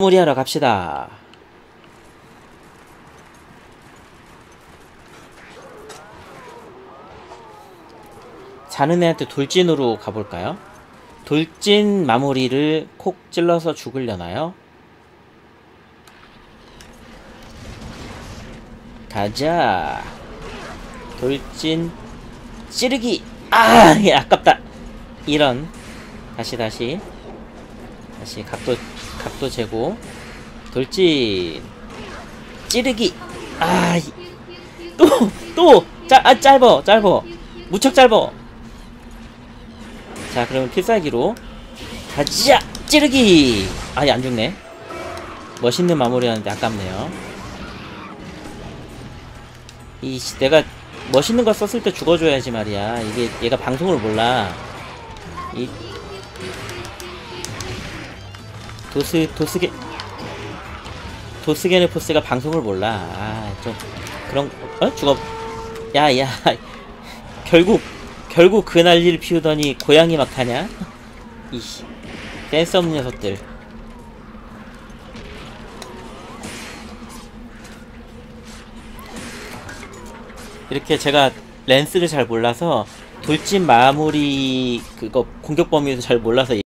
마무리하러 갑시다. 자는 애한테 돌진으로 가볼까요? 돌진 마무리를 콕 찔러서 죽으려나요? 가자. 돌진 찌르기. 아, 예, 아깝다. 이런. 다시 다시. 다시 각도 각도 재고 돌진 찌르기. 아, 또또짧아 짧어 짧어 무척 짧어. 자, 그러면 필살기로 가자 찌르기. 아예 안 죽네. 멋있는 마무리하는데 아깝네요. 이 씨, 내가 멋있는 거 썼을 때 죽어줘야지 말이야. 이게 얘가 방송을 몰라. 이 도스 도스게 도스게네포스가 방송을 몰라. 아, 좀 그런 어 죽어. 야야 결국 결국 그 난리를 피우더니 고양이 막 타냐? 이씨 댄스 없는 녀석들. 이렇게 제가 랜스를 잘 몰라서 돌진 마무리 그거 공격 범위도 잘 몰라서